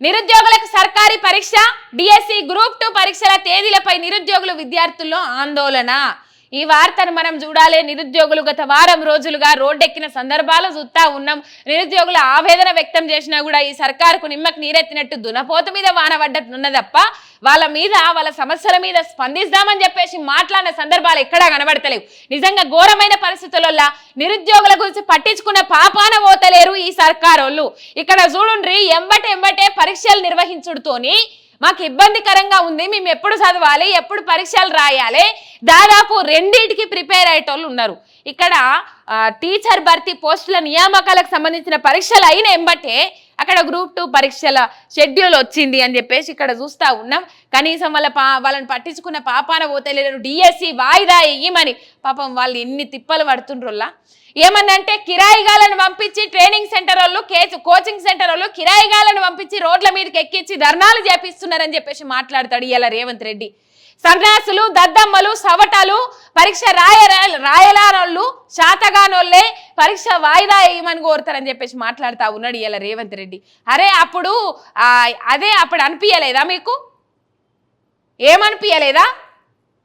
నిరుద్యోగులకు సర్కారీ పరీక్ష డిఎస్సి గ్రూప్ టూ పరీక్షల తేదీలపై నిరుద్యోగులు విద్యార్థుల్లో ఆందోళన. ఈ వార్తను మనం చూడాలి. నిరుద్యోగులు గత వారం రోజులుగా రోడ్డెక్కిన సందర్భాలు చూస్తా ఉన్నాం. నిరుద్యోగుల ఆవేదన వ్యక్తం చేసినా కూడా ఈ సర్కారుకు నిమ్మకు నీరెత్తినట్టు దునపోత మీద వాన పడ్డట్టున్నదప్ప వాళ్ళ మీద వాళ్ళ సమస్యల మీద స్పందిస్తామని చెప్పేసి మాట్లాడిన సందర్భాలు ఎక్కడా కనబడతలేవు. నిజంగా ఘోరమైన పరిస్థితులలో నిరుద్యోగుల గురించి పట్టించుకున్న పాపాన పోతలేరు ఈ సర్కారోళ్ళు. ఇక్కడ చూడుండ్రి ఎంబటే ఎంబటే పరీక్షలు నిర్వహించుడుతోని మాకు ఇబ్బందికరంగా ఉంది మేము ఎప్పుడు చదవాలి ఎప్పుడు పరీక్షలు రాయాలి దాదాపు రెండింటికి ప్రిపేర్ అయ్యేటోళ్ళు ఉన్నారు. ఇక్కడ టీచర్ భర్తీ పోస్టుల నియామకాలకు సంబంధించిన పరీక్షలు అయిన ఎంబటే అక్కడ గ్రూప్ టూ పరీక్షల షెడ్యూల్ వచ్చింది అని చెప్పేసి ఇక్కడ చూస్తా ఉన్నాం. కనీసం వాళ్ళ పా వాళ్ళని పట్టించుకున్న పాపాన పోతే లేదు. డిఎస్సి వాయిదా ఇయ్యమని. పాపం వాళ్ళు ఎన్ని తిప్పలు పడుతుండ్రోల్లా ఏమన్నంటే కిరాయిగాలను పంపించి ట్రైనింగ్ సెంటర్ వాళ్ళు కేసు కోచింగ్ సెంటర్ వాళ్ళు కిరాయిగాలను పంపించి రోడ్ల మీదకి ఎక్కించి ధర్నాలు చేపిస్తున్నారని చెప్పేసి మాట్లాడతాడు ఇలా రేవంత్ రెడ్డి. సన్యాసులు దద్దమ్మలు సవటాలు పరీక్ష రాయ రాయలానోళ్ళు శాతగానోళ్ళే పరీక్ష వాయిదా వేయమని కోరుతారని చెప్పేసి మాట్లాడుతూ ఉన్నాడు ఇలా రేవంత్ రెడ్డి. అరే అప్పుడు అదే అప్పుడు అనిపించలేదా మీకు? ఏమనిపించలేదా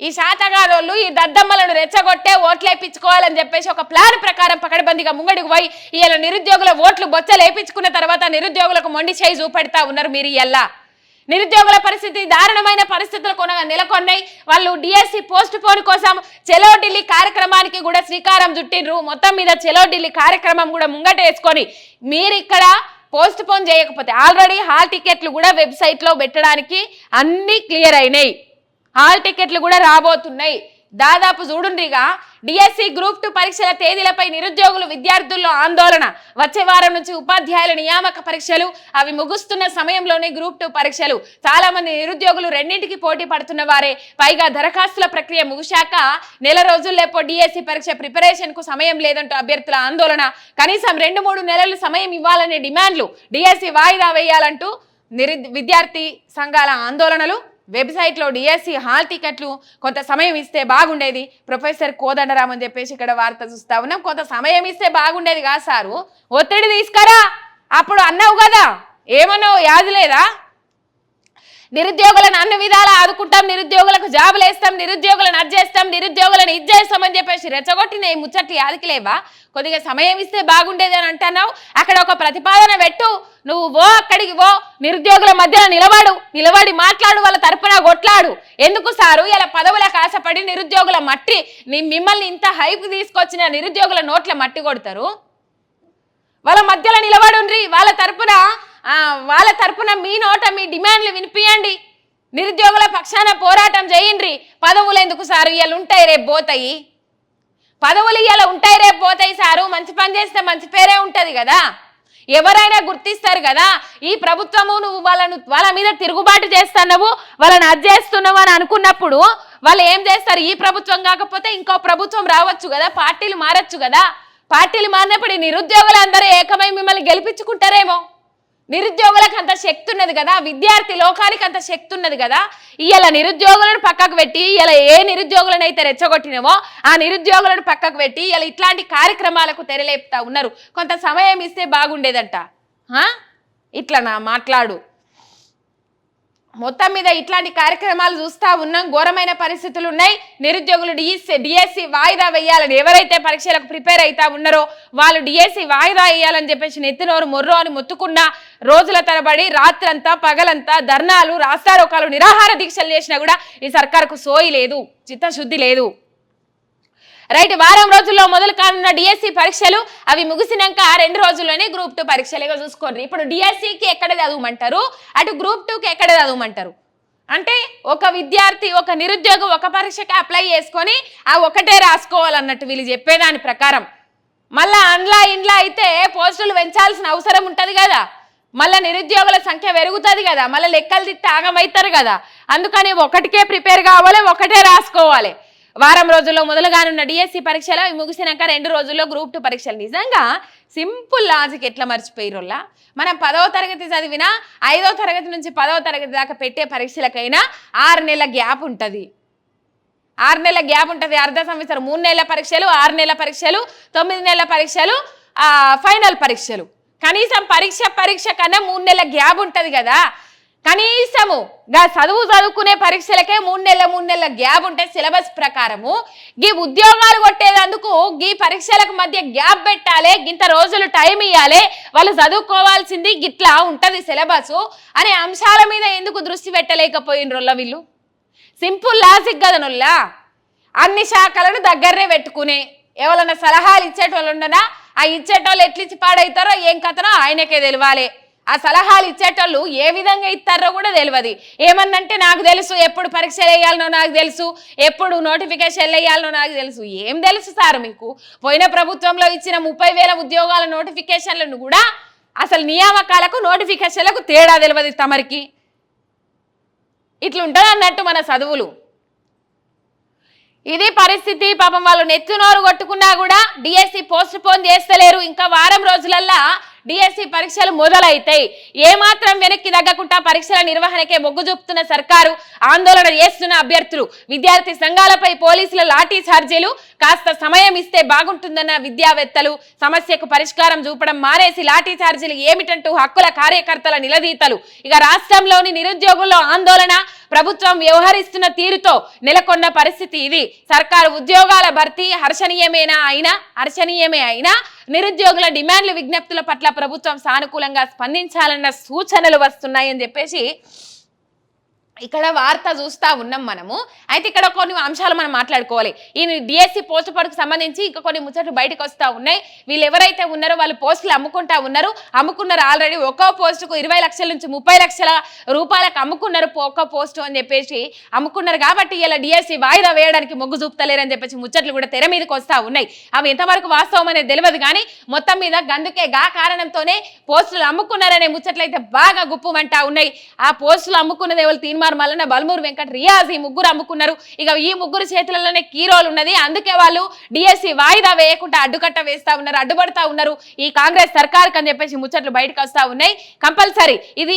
ఈ శాతగారోళ్ళు ఈ దద్దమ్మలను రెచ్చగొట్టే ఓట్లు వేయించుకోవాలని చెప్పేసి ఒక ప్లాన్ ప్రకారం పకడబందిగా ముంగడికి పోయి ఇలా నిరుద్యోగుల ఓట్లు బొచ్చలు వేయించుకున్న తర్వాత నిరుద్యోగులకు మొండి చేయి చూపెడతా ఉన్నారు మీరు ఇలా నిరుద్యోగుల పరిస్థితి దారుణమైన పరిస్థితులు కొన నెలకొన్నాయి. వాళ్ళు డిఎస్సి పోస్ట్ పోన్ కోసం చెలో ఢిల్లీ కార్యక్రమానికి కూడా శ్రీకారం చుట్టిండ్రు. మొత్తం మీద చెలో ఢిల్లీ కార్యక్రమం కూడా ముంగట వేసుకొని మీరు ఇక్కడ పోస్ట్ పోన్ చేయకపోతే ఆల్రెడీ హాల్ టికెట్లు కూడా వెబ్సైట్లో పెట్టడానికి అన్నీ క్లియర్ అయినాయి. హాల్ టికెట్లు కూడా రాబోతున్నాయి. దాదాపు చూడుండ్రిగా డిఎస్సి గ్రూప్ టూ పరీక్షల తేదీలపై నిరుద్యోగులు విద్యార్థుల్లో ఆందోళన. వచ్చే వారం నుంచి ఉపాధ్యాయుల నియామక పరీక్షలు. అవి ముగుస్తున్న సమయంలోనే గ్రూప్ టూ పరీక్షలు. చాలా మంది నిరుద్యోగులు రెండింటికి పోటీ పడుతున్న వారే. పైగా దరఖాస్తుల ప్రక్రియ ముగిశాక నెల రోజుల్లోపో డిఎస్సి పరీక్ష ప్రిపరేషన్కు సమయం లేదంటూ అభ్యర్థుల ఆందోళన. కనీసం రెండు మూడు నెలలు సమయం ఇవ్వాలనే డిమాండ్లు డిఎస్సి వాయిదా వేయాలంటూ నిరు విద్యార్థి సంఘాల ఆందోళనలు. వెబ్సైట్లో డిఎస్సి హాల్ టికెట్లు కొంత సమయం ఇస్తే బాగుండేది. ప్రొఫెసర్ కోదండరామ్ అని చెప్పేసి ఇక్కడ వార్త చూస్తా ఉన్నాం. కొంత సమయం ఇస్తే బాగుండేది కాదు సారు. ఒత్తిడి తీసుకురా. అప్పుడు అన్నావు కదా. ఏమన్నావు? యాది లేదా? నిరుద్యోగులను అన్ని విధాలా ఆదుకుంటాం నిరుద్యోగులకు జాబులు వేస్తాం నిరుద్యోగులను అర్జేస్తాం చేస్తాం నిరుద్యోగులను ఇది చెప్పేసి రెచ్చగొట్టిన ఈ ముచ్చట్లు యాదికిలేవా కొద్దిగా సమయం ఇస్తే బాగుండేది అని అంటున్నావు. అక్కడ ఒక ప్రతిపాదన పెట్టు. నువ్వు ఓ అక్కడికి ఓ నిరుద్యోగుల మధ్యలో నిలబడు. నిలబడి మాట్లాడు వాళ్ళ తరపున కొట్లాడు. ఎందుకు సారు? ఇలా పదవులకు ఆశపడి నిరుద్యోగుల మట్టి మిమ్మల్ని ఇంత హైప్ తీసుకొచ్చిన నిరుద్యోగుల నోట్ల మట్టి కొడతారు? వాళ్ళ మధ్యలో నిలబడుండ్రి. వాళ్ళ తరపున వాళ్ళ తరపున మీ నోట మీ డిమాండ్లు వినిపియండి. నిరుద్యోగుల పక్షాన పోరాటం చేయండి. పదవులు ఎందుకు సారు? ఇవాళ ఉంటాయి రేపు పోతాయి. పదవులు ఇవాళ ఉంటాయి రేపు పోతాయి సారు. మంచి పని చేస్తే మంచి పేరే ఉంటుంది కదా. ఎవరైనా గుర్తిస్తారు కదా ఈ ప్రభుత్వము నువ్వు వాళ్ళను వాళ్ళ మీద తిరుగుబాటు చేస్తున్నావు వాళ్ళని అది చేస్తున్నావు అని అనుకున్నప్పుడు వాళ్ళు ఏం చేస్తారు? ఈ ప్రభుత్వం కాకపోతే ఇంకో ప్రభుత్వం రావచ్చు కదా పార్టీలు మారచ్చు కదా. పార్టీలు మారినప్పుడు నిరుద్యోగులందరూ నిరుద్యోగులు అందరూ ఏకమై మిమ్మల్ని గెలిపించుకుంటారేమో. నిరుద్యోగులకు అంత శక్తి ఉన్నది కదా విద్యార్థి లోకానికి అంత శక్తి ఉన్నది కదా ఇవాళ నిరుద్యోగులను పక్కకు పెట్టి ఇలా ఏ నిరుద్యోగులను అయితే రెచ్చగొట్టినవో ఆ నిరుద్యోగులను పక్కకు పెట్టి ఇలా ఇట్లాంటి కార్యక్రమాలకు తెరలేపుతా ఉన్నారు. కొంత సమయం ఇస్తే బాగుండేదంట. ఇట్లా నా మాట్లాడు. మొత్తం మీద ఇట్లాంటి కార్యక్రమాలు చూస్తా ఉన్నాం. ఘోరమైన పరిస్థితులు ఉన్నాయి. నిరుద్యోగులు డిఎస్సి డిఎస్సి వాయిదా వేయాలని ఎవరైతే పరీక్షలకు ప్రిపేర్ అవుతా ఉన్నారో వాళ్ళు డిఎస్సి వాయిదా వేయాలని చెప్పేసి నెత్తినోరు మొర్రో అని మొత్తుకున్నా రోజుల తరబడి రాత్రంతా పగలంతా ధర్నాలు రాస్తారోకాలు నిరాహార దీక్షలు చేసినా కూడా ఈ సర్కారుకు సోయి లేదు చిత్తశుద్ధి లేదు. రైట్ వారం రోజుల్లో మొదలు కానున్న డిఎస్సి పరీక్షలు అవి ముగిసినాక రెండు రోజుల్లోనే గ్రూప్ టూ పరీక్షలుగా చూసుకోండి ఇప్పుడు డిఎస్సికి ఎక్కడ చదవమంటారు? అటు గ్రూప్ టూకి ఎక్కడ చదవమంటారు? అంటే ఒక విద్యార్థి ఒక నిరుద్యోగం ఒక పరీక్షకి అప్లై చేసుకొని ఆ ఒకటే రాసుకోవాలన్నట్టు వీళ్ళు చెప్పేదాని ప్రకారం. మళ్ళా అండ్లా ఇండ్లా అయితే పోస్టులు పెంచాల్సిన అవసరం ఉంటుంది కదా. మళ్ళీ నిరుద్యోగుల సంఖ్య పెరుగుతుంది కదా. మళ్ళీ లెక్కలు తిట్టి ఆగమవుతారు కదా. అందుకని ఒకటికే ప్రిపేర్ కావాలి ఒకటే రాసుకోవాలి. వారం రోజుల్లో మొదలుగానున్న డిఎస్సి పరీక్షలు అవి ముగిసినాక రెండు రోజుల్లో గ్రూప్ టూ పరీక్షలు. నిజంగా సింపుల్ లాజిక్ ఎట్లా మర్చిపోయిరోల్లా మనం పదవ తరగతి చదివినా ఐదవ తరగతి నుంచి పదవ తరగతి దాకా పెట్టే పరీక్షలకైనా ఆరు నెలల గ్యాప్ ఉంటుంది. ఆరు నెలల గ్యాప్ ఉంటుంది. అర్ధ సంవత్సరం మూడు నెలల పరీక్షలు ఆరు నెలల పరీక్షలు తొమ్మిది నెలల పరీక్షలు ఫైనల్ పరీక్షలు. కనీసం పరీక్ష పరీక్ష కన్నా మూడు నెలల గ్యాప్ ఉంటుంది కదా? కనీసము గా చదువు చదువుకునే పరీక్షలకే మూడు నెలల మూడు నెలల గ్యాప్ ఉంటే సిలబస్ ప్రకారము. గీ ఉద్యోగాలు కొట్టేదందుకు గీ పరీక్షలకు మధ్య గ్యాప్ పెట్టాలి గింత రోజులు టైం ఇవ్వాలి వాళ్ళు చదువుకోవాల్సింది గిట్లా ఉంటది సిలబస్ అనే అంశాల మీద ఎందుకు దృష్టి పెట్టలేకపోయినరోళ్ళ వీళ్ళు? సింపుల్ లాజిక్ కదనుల్లా అన్ని శాఖలను దగ్గరనే పెట్టుకునే. ఎవరన్నా సలహాలు ఇచ్చేటోళ్ళు ఉండనా ఆ ఇచ్చేటోళ్ళు ఎట్లిచ్చి పాడవుతారో ఏం కథనో ఆయనకే తెలియాలి ఆ సలహాలు ఇచ్చేటోళ్ళు ఏ విధంగా ఇస్తారో కూడా తెలియదు ఏమన్నంటే నాకు తెలుసు ఎప్పుడు పరీక్షలు వేయాలనో నాకు తెలుసు ఎప్పుడు నోటిఫికేషన్లు వేయాలనో నాకు తెలుసు. ఏం తెలుసు సార్ మీకు? పోయిన ప్రభుత్వంలో ఇచ్చిన ముప్పై వేల ఉద్యోగాల నోటిఫికేషన్లను కూడా అసలు నియామకాలకు నోటిఫికేషన్లకు తేడా తెలియదు తమరికి. ఇట్లుంటుంది అన్నట్టు మన చదువులు. ఇది పరిస్థితి పాపం వాళ్ళు నెత్తునోరు కొట్టుకున్నా కూడా డిఎస్సి పోస్ట్ పోన్ చేస్తలేరు. ఇంకా వారం రోజులల్లా డిఎస్సి పరీక్షలు మొదలైతాయి. ఏమాత్రం వెనక్కి తగ్గకుండా పరీక్షల నిర్వహణకే మొగ్గు చూపుతున్న సర్కారు ఆందోళన చేస్తున్న అభ్యర్థులు. విద్యార్థి సంఘాలపై పోలీసుల లాఠీ ఛార్జీలు కాస్త సమయం ఇస్తే బాగుంటుందన్న విద్యావేత్తలు. సమస్యకు పరిష్కారం చూపడం మానేసి లాఠీ ఛార్జీలు ఏమిటంటూ హక్కుల కార్యకర్తల నిలదీతలు. ఇక రాష్ట్రంలోని నిరుద్యోగుల్లో ఆందోళన ప్రభుత్వం వ్యవహరిస్తున్న తీరుతో నెలకొన్న పరిస్థితి ఇది. సర్కారు ఉద్యోగాల భర్తీ హర్షణీయమేనా అయినా హర్షణీయమే అయినా నిరుద్యోగుల డిమాండ్లు విజ్ఞప్తుల పట్ల ప్రభుత్వం సానుకూలంగా స్పందించాలన్న సూచనలు వస్తున్నాయని చెప్పేసి ఇక్కడ వార్త చూస్తా ఉన్నాం మనము. అయితే ఇక్కడ కొన్ని అంశాలు మనం మాట్లాడుకోవాలి. ఈ డిఎస్సి పోస్ట్ పడుకు సంబంధించి ఇంకా కొన్ని ముచ్చట్లు బయటకు వస్తూ ఉన్నాయి. వీళ్ళు ఎవరైతే ఉన్నారో వాళ్ళు పోస్టులు అమ్ముకుంటా ఉన్నారు. అమ్ముకున్నారు ఆల్రెడీ ఒక్కో పోస్టుకు ఇరవై లక్షల నుంచి ముప్పై లక్షల రూపాయలకు అమ్ముకున్నారు ఒక్కో పోస్టు అని చెప్పేసి అమ్ముకున్నారు కాబట్టి ఇలా డిఎస్సి వాయిదా వేయడానికి మొగ్గు చూపుతలేరని చెప్పేసి ముచ్చట్లు కూడా తెర మీదకి వస్తూ ఉన్నాయి. అవి ఎంతవరకు వాస్తవం అనేది తెలియదు కానీ మొత్తం మీద గందుకే గా కారణంతోనే పోస్టులు అమ్ముకున్నారనే ముచ్చట్లు అయితే బాగా గుప్పమంటా ఉన్నాయి. ఆ పోస్టులు అమ్ముకున్నది ఎవరు తీర్మానం మల్లన్న బల్మూరు వెంకట రియాజ్ ఈ ముగ్గురు అమ్ముకున్నారు. ఇక ఈ ముగ్గురు చేతులలోనే కీరోలు ఉన్నది. అందుకే వాళ్ళు డిఎస్సి వాయిదా వేయకుండా అడ్డుకట్ట వేస్తా ఉన్నారు అడ్డుపడతా ఉన్నారు. ఈ కాంగ్రెస్ సర్కార్ అని చెప్పేసి ముచ్చట్లు బయటకు వస్తా ఉన్నాయి. కంపల్సరీ ఇది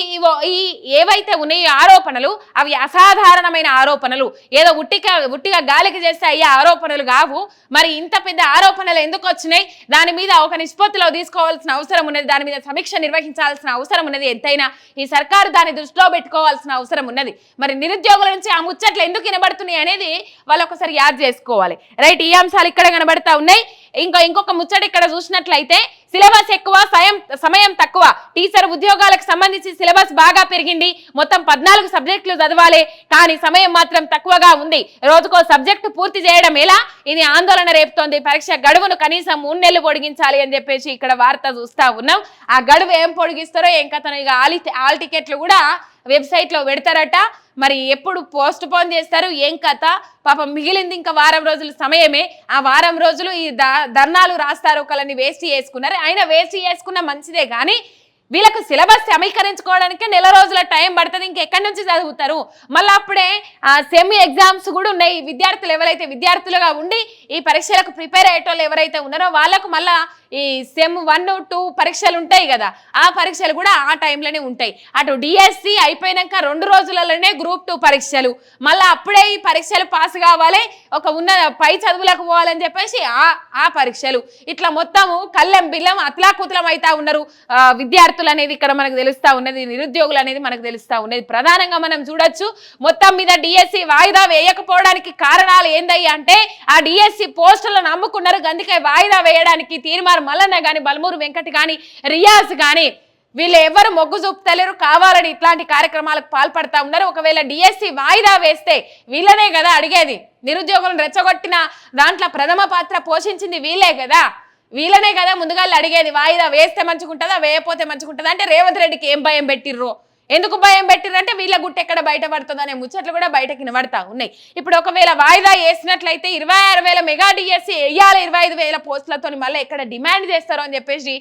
ఈ ఏవైతే ఉన్నాయో ఆరోపణలు అవి అసాధారణమైన ఆరోపణలు. ఏదో ఉట్టిగా ఉట్టిగా గాలికి చేస్తే అయ్యే ఆరోపణలు కావు. మరి ఇంత పెద్ద ఆరోపణలు ఎందుకు వచ్చినాయి? దాని మీద ఒక నిష్పత్తిలో తీసుకోవాల్సిన అవసరం ఉన్నది. దాని మీద సమీక్ష నిర్వహించాల్సిన అవసరం ఉన్నది. ఎంతైనా ఈ సర్కారు దాన్ని దృష్టిలో పెట్టుకోవాల్సిన అవసరం ఉన్నది. మరి నిరుద్యోగుల నుంచి ఆ ముచ్చట్లు ఎందుకు వినబడుతున్నాయి అనేది వాళ్ళు ఒకసారి యాద్ చేసుకోవాలి. రైట్ ఈ అంశాలు ఇక్కడ కనబడతా ఉన్నాయి. ఇంకా ఇంకొక ముచ్చట ఇక్కడ చూసినట్లయితే సిలబస్ ఎక్కువ సమయం సమయం తక్కువ. టీచర్ ఉద్యోగాలకు సంబంధించి సిలబస్ బాగా పెరిగింది. మొత్తం పద్నాలుగు సబ్జెక్టులు చదవాలి. కానీ సమయం మాత్రం తక్కువగా ఉంది. రోజుకో సబ్జెక్టు పూర్తి చేయడం ఎలా? ఇది ఆందోళన రేపుతోంది. పరీక్ష గడువును కనీసం మూడు నెలలు పొడిగించాలి అని చెప్పేసి ఇక్కడ వార్త చూస్తా ఉన్నాం. ఆ గడువు ఏం పొడిగిస్తారో ఏం కథను ఇక ఆలి ఆల్ టికెట్లు కూడా వెబ్సైట్లో పెడతారట. మరి ఎప్పుడు పోస్ట్ పోన్ చేస్తారు? ఏం కథ? పాపం మిగిలింది ఇంకా వారం రోజులు సమయమే. ఆ వారం రోజులు ఈ ద- ధర్నాలు రాస్తారు ఒకళ్ళని వేస్ట్ చేసుకున్నారు. అయినా వేస్ట్ చేసుకున్న మంచిదే కానీ వీళ్ళకు సిలబస్ సమీకరించుకోవడానికే నెల రోజుల టైం పడుతుంది. ఇంకెక్కడి నుంచి చదువుతారు? మళ్ళీ అప్పుడే సెమ్ ఎగ్జామ్స్ కూడా ఉన్నాయి. విద్యార్థులు ఎవరైతే విద్యార్థులుగా ఉండి ఈ పరీక్షలకు ప్రిపేర్ అయ్యేటోళ్ళు ఎవరైతే ఉన్నారో వాళ్ళకు మళ్ళీ ఈ సెమ్ వన్ టూ పరీక్షలు ఉంటాయి కదా ఆ పరీక్షలు కూడా ఆ టైంలోనే ఉంటాయి. అటు డిఎస్సి అయిపోయినాక రెండు రోజులలోనే గ్రూప్ టూ పరీక్షలు. మళ్ళీ అప్పుడే ఈ పరీక్షలు పాస్ కావాలి ఒక ఉన్న పై చదువులకు పోవాలని చెప్పేసి ఆ ఆ పరీక్షలు. ఇట్లా మొత్తము కళ్ళెం బిల్లం అతలాకుతలం అవుతా ఉన్నారు. విద్యార్థులు అనేది ఇక్కడ మనకు తెలుస్తూ ఉన్నది నిరుద్యోగులు అనేది మనకు తెలుస్తూ ఉన్నది. ప్రధానంగా మనం చూడొచ్చు మొత్తం మీద డిఎస్సి వాయిదా వేయకపోవడానికి కారణాలు ఏందయ్యా అంటే ఆ డిఎస్సి పోస్టులను నమ్ముకున్నారు అందుకే వాయిదా వేయడానికి తీర్మానం మల్లన్న కానీ బల్మూరు వెంకట్ కానీ రియాజ్ కానీ వీళ్ళు ఎవరు మొగ్గు చూపుతలేరు కావాలని ఇట్లాంటి కార్యక్రమాలకు పాల్పడతా ఉన్నారు. ఒకవేళ డిఎస్సి వాయిదా వేస్తే వీళ్ళనే కదా అడిగేది. నిరుద్యోగులను రెచ్చగొట్టిన దాంట్లో ప్రథమ పాత్ర పోషించింది వీళ్ళే కదా. వీళ్ళనే కదా ముందుగా అడిగేది. వాయిదా వేస్తే మంచుకుంటుందా వేయపోతే మంచుకుంటుందా అంటే రేవంత్ రెడ్డికి ఏం భయం పెట్టిర్రో? ఎందుకు భయం పెట్టిరంటే వీళ్ళ గుట్ట ఎక్కడ బయటపడుతుంది అనే ముచ్చట్లు కూడా బయటకి నిలబడతా ఉన్నాయి. ఇప్పుడు ఒకవేళ వాయిదా వేసినట్లయితే ఇరవై ఆరు వేల మెగా డిఎస్సి వేయాలి ఇరవై ఐదు వేల పోస్టులతో మళ్ళీ ఎక్కడ డిమాండ్ చేస్తారో అని చెప్పేసి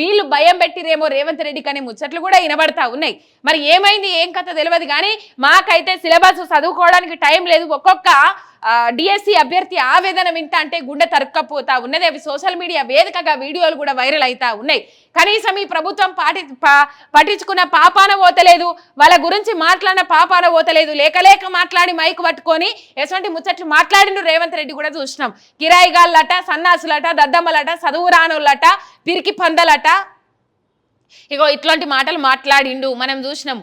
వీళ్ళు భయం పెట్టిరేమో రేవంత్ రెడ్డికి అనే ముచ్చట్లు కూడా వినబడతా ఉన్నాయి. మరి ఏమైంది? ఏం కథ తెలియదు కానీ మాకైతే సిలబస్ చదువుకోవడానికి టైం లేదు. ఒక్కొక్క డిఎస్సి అభ్యర్థి ఆవేదన వింటా అంటే గుండె తరుక్కపోతా ఉన్నది. అవి సోషల్ మీడియా వేదికగా వీడియోలు కూడా వైరల్ అవుతా ఉన్నాయి. కనీసం ఈ ప్రభుత్వం పాటి పా- పట్టించుకున్న పాపాన పోతలేదు. వాళ్ళ గురించి మాట్లాడిన పాపాన పోతలేదు. లేక లేక మాట్లాడి మైక్ పట్టుకొని ఎటువంటి ముచ్చట్లు మాట్లాడిన రేవంత్ రెడ్డి కూడా చూసినాం. కిరాయిగాళ్ళట సన్నాసులట దద్దమ్మలట చదువు రానులట పిరికి పందలట ఇగో ఇట్లాంటి మాటలు మాట్లాడిండు మనం చూసినాం.